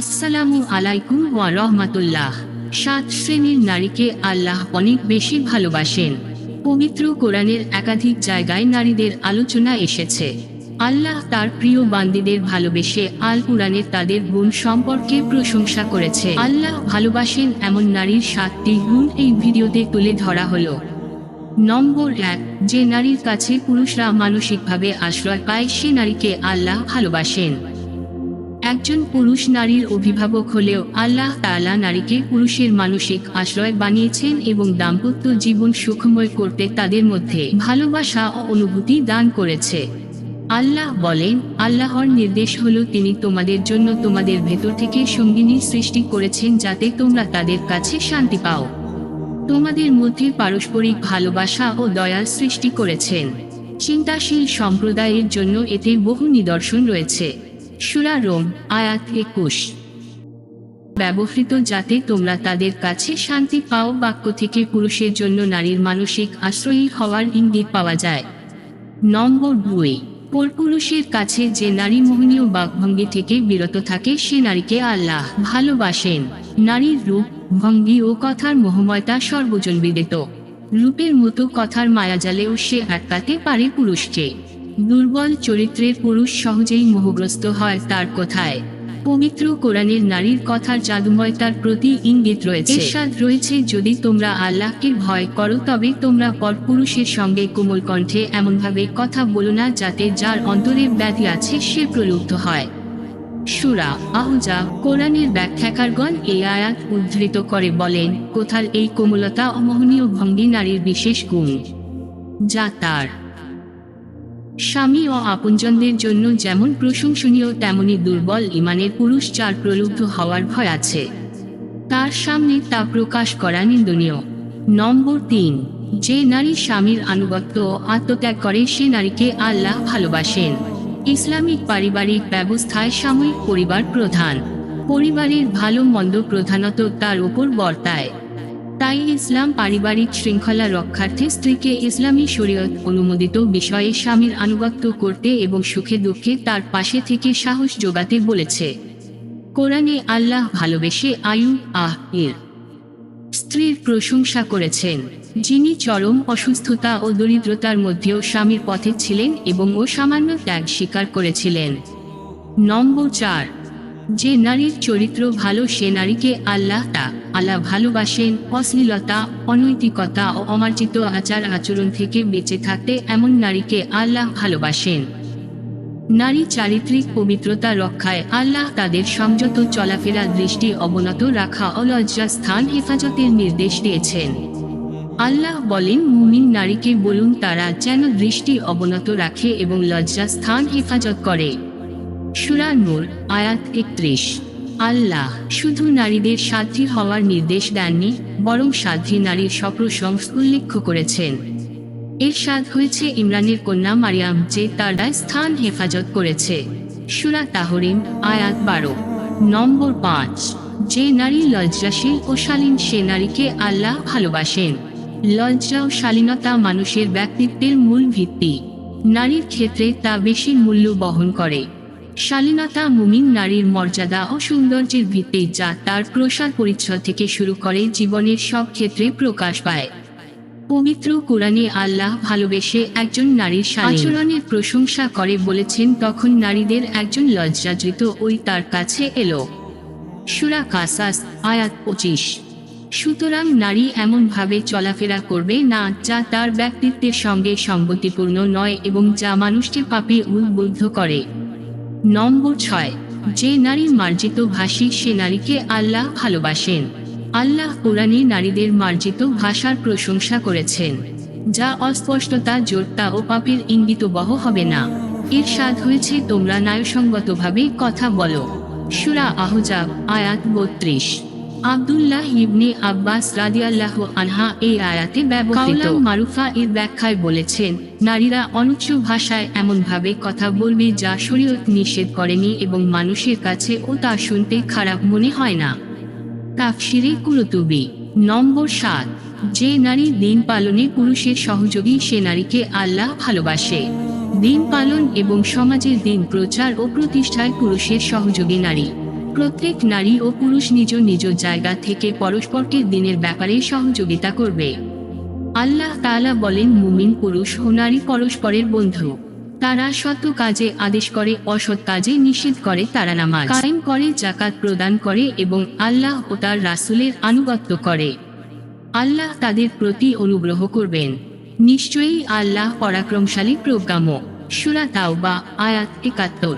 আসসালামু আলাইকুম ওয়া রহমাতুল্লাহ। সাত শ্রেণির নারীকে আল্লাহ অনেক বেশি ভালোবাসেন। পবিত্র কোরআনের একাধিক জায়গায় নারীদের আলোচনা এসেছে। আল্লাহ তার প্রিয় বান্দিদের ভালোবেসে আল কোরআনে তাদের গুণ সম্পর্কে প্রশংসা করেছে। আল্লাহ ভালোবাসেন এমন নারীর সাতটি গুণ এই ভিডিওতে তুলে ধরা হলো। নম্বর এক, যে নারীর কাছে পুরুষরা মানসিকভাবে আশ্রয় পায় সে নারীকে আল্লাহ ভালোবাসেন। একজন পুরুষ নারীর অভিভাবক হলেও আল্লাহ তালা নারীকে পুরুষের মানসিক আশ্রয় বানিয়েছেন এবং দাম্পত্য জীবন সুখময় করতে তাদের মধ্যে ভালোবাসা ও অনুভূতি দান করেছে। আল্লাহ বলেন, আল্লাহর নির্দেশ হল তিনি তোমাদের জন্য তোমাদের ভেতর থেকে সঙ্গিনী সৃষ্টি করেছেন যাতে তোমরা তাদের কাছে শান্তি পাও। তোমাদের মধ্যে পারস্পরিক ভালোবাসা ও দয়ার সৃষ্টি করেছেন। চিন্তাশীল সম্প্রদায়ের জন্য এতে বহু নিদর্শন রয়েছে। সুরা রোম, আয়াত একুশ। ব্যবহৃত যাতে তোমরা তাদের কাছে শান্তি পাও, বাক্য থেকে পুরুষের জন্য নারীর মানসিক আশ্রয়ী হওয়ার ইঙ্গিত পাওয়া যায়। নম্বর দুই, পরপুরুষের কাছে যে নারী মোহনীয় বাকভঙ্গি থেকে বিরত থাকে, সে নারীকে আল্লাহ ভালোবাসেন। নারীর রূপ, ভঙ্গি ও কথার মোহময়তা সর্বজন বিদিত। রূপের মতো কথার মায়াজালেও সে আটকাতে পারে পুরুষকে। দুর্বল চরিত্রের পুরুষ সহজেই মোহগ্রস্ত হয় তার কথায়। পবিত্র কোরআনের নারীর কথার জাদুময়তার প্রতি ইঙ্গিত রয়েছে। এরশাদ রয়েছে, যদি তোমরা আল্লাহকে ভয় করো, তবে তোমরা পরপুরুষের সঙ্গে কোমল কণ্ঠে এমনভাবে কথা বলো না, যাতে যার অন্তরে ব্যাধি আছে, সে প্রলুব্ধ হয়। সুরা আহুজা কোরআনের ব্যাখ্যাকারগণ এই আয়াত উদ্ধৃত করে বলেন, কোথার এই কোমলতা অমোহনীয় ভঙ্গি নারীর বিশেষ গুণ? যা তার স্বামী ও আপনজনদের জন্য যেমন প্রশংসনীয়, তেমনি দুর্বল ইমানের পুরুষ যার প্রলুব্ধ হওয়ার ভয় আছে। তার সামনে তা প্রকাশ করা নিন্দনীয়। নম্বর তিন, যে নারী স্বামীর আনুগত্য ও আত্মত্যাগ করে, সে নারীকে আল্লাহ ভালোবাসেন। ইসলামিক পারিবারিক ব্যবস্থায় সাময়িক পরিবার প্রধান। পরিবারের ভালো মন্দ প্রধানত তার উপর বর্তায়। তাই ইসলাম পারিবারিক শৃঙ্খলা রক্ষার্থে স্ত্রীকে ইসলামী শরীয়ত অনুমোদিত বিষয়ে স্বামীর আনুগত্য করতে এবং সুখে দুঃখে তার পাশে থেকে সাহস যোগাতে বলেছে। কোরআনে আল্লাহ ভালোবেসে আয়ু, আহ, এর স্ত্রীর প্রশংসা করেছেন, যিনি চরম অসুস্থতা ও দরিদ্রতার মধ্যেও স্বামীর পথে ছিলেন এবং ও সামান্য ত্যাগ স্বীকার করেছিলেন। নম্বর চার যে নারীর চরিত্র ভালো, সে নারীকে আল্লাহ তা। আল্লাহ ভালোবাসেন, অশ্লীলতা, অনৈতিকতা ও অমার্জিত আচার আচরণ থেকে বেঁচে থাকতে এমন নারীকে আল্লাহ ভালোবাসেন। নারী চারিত্রিক পবিত্রতা রক্ষায় আল্লাহ তাদের সংযত চলাফেরা দৃষ্টি অবনত রাখা ও লজ্জা স্থান হেফাজতের নির্দেশ দিয়েছেন। আল্লাহ বলেন, মুমিন নারীকে বলুন, তারা যেন দৃষ্টি অবনত রাখে এবং লজ্জা স্থান হেফাজত করে। সুরা নূর আয়াত একত্রিশ। আল্লাহ শুধু নারীদের সাধ্বী হওয়ার নির্দেশ দেননি, বরং সাধ্বী নারীর সপ্রশংস উল্লেখ করেছেন। এর স্বাদ হয়েছে ইমরানের কন্যা মারিয়াম, যে তার স্থান হেফাজত করেছে। সুরা তাহরিম আয়াত বারো। নম্বর পাঁচ। যে নারী লজ্জাশীল ও শালীন, সে নারীকে আল্লাহ ভালোবাসেন। লজ্জা ও শালীনতা মানুষের ব্যক্তিত্বের মূল ভিত্তি। নারীর ক্ষেত্রে তা বেশি মূল্য বহন করে। শালীনতা মুমিন নারীর মর্যাদা ও সৌন্দর্যের ভিত্তি যা তার প্রসাদ পরিচ্ছদ থেকে শুরু করে জীবনের সব ক্ষেত্রে প্রকাশ পায়। পবিত্র কোরআনে আল্লাহ ভালোবেসে একজন নারীর আচরণের প্রশংসা করে বলেছেন, তখন নারীদের একজন লজ্জাদৃত ওই তার কাছে এলো। সুরা কাসাস, আয়াত পঁচিশ। সুতরাং নারী এমনভাবে চলাফেরা করবে না যা তার ব্যক্তিত্বের সঙ্গে সঙ্গতিপূর্ণ নয় এবং যা মানুষকে পাপে উদ্বুদ্ধ করে। নম্বর ছয়, যে নারী মার্জিত ভাষী, সে নারীকে আল্লাহ ভালোবাসেন। আল্লাহ কোরআনে নারীদের মার্জিত ভাষার প্রশংসা করেছেন। যা অস্পষ্টতা, জোরতা ও পাপের ইঙ্গিত বহ হবে না। এর স্বাদ হয়েছে, তোমরা ন্যায়সঙ্গতভাবে কথা বলো। সুরা আহজাব, আয়াত বত্রিশ। আব্দুল্লাহ ইবনে আব্বাস রাদিয়াল্লাহ আনহা এই আয়াতে ব্যবহৃত। মারুফা এর ব্যাখ্যায় বলেছেন, নারীরা অনুচ্চ ভাষায় এমনভাবে কথা বলবে যা শরীয়ত নিষেধ করেনি এবং মানুষের কাছে ও তা শুনতে খারাপ মনে হয় না। তাফসিরে কুরতুবি, নম্বর সাত, যে নারী দিন পালনে পুরুষের সহযোগী, সে নারীকে আল্লাহ ভালোবাসে। দিন পালন এবং সমাজের দিন প্রচার ও প্রতিষ্ঠায় পুরুষের সহযোগী নারী। প্রত্যেক নারী ও পুরুষ নিজ নিজ জায়গা থেকে পরস্পরকে দিনের ব্যাপারে সহযোগিতা করবে। আল্লাহ তালা বলেন, মুমিন পুরুষ ও নারী পরস্পরের বন্ধু। তারা সত্য কাজে আদেশ করে, অসৎ কাজে নিষেধ করে, তারা নামাজ কায়েম করে জাকাত প্রদান করে এবং আল্লাহ ও তার রাসূলের আনুগত্য করে। আল্লাহ তাদের প্রতি অনুগ্রহ করবেন। নিশ্চয়ই আল্লাহ পরাক্রমশালী প্রজ্ঞামক সুরা তাওবা, আয়াত একাত্তর।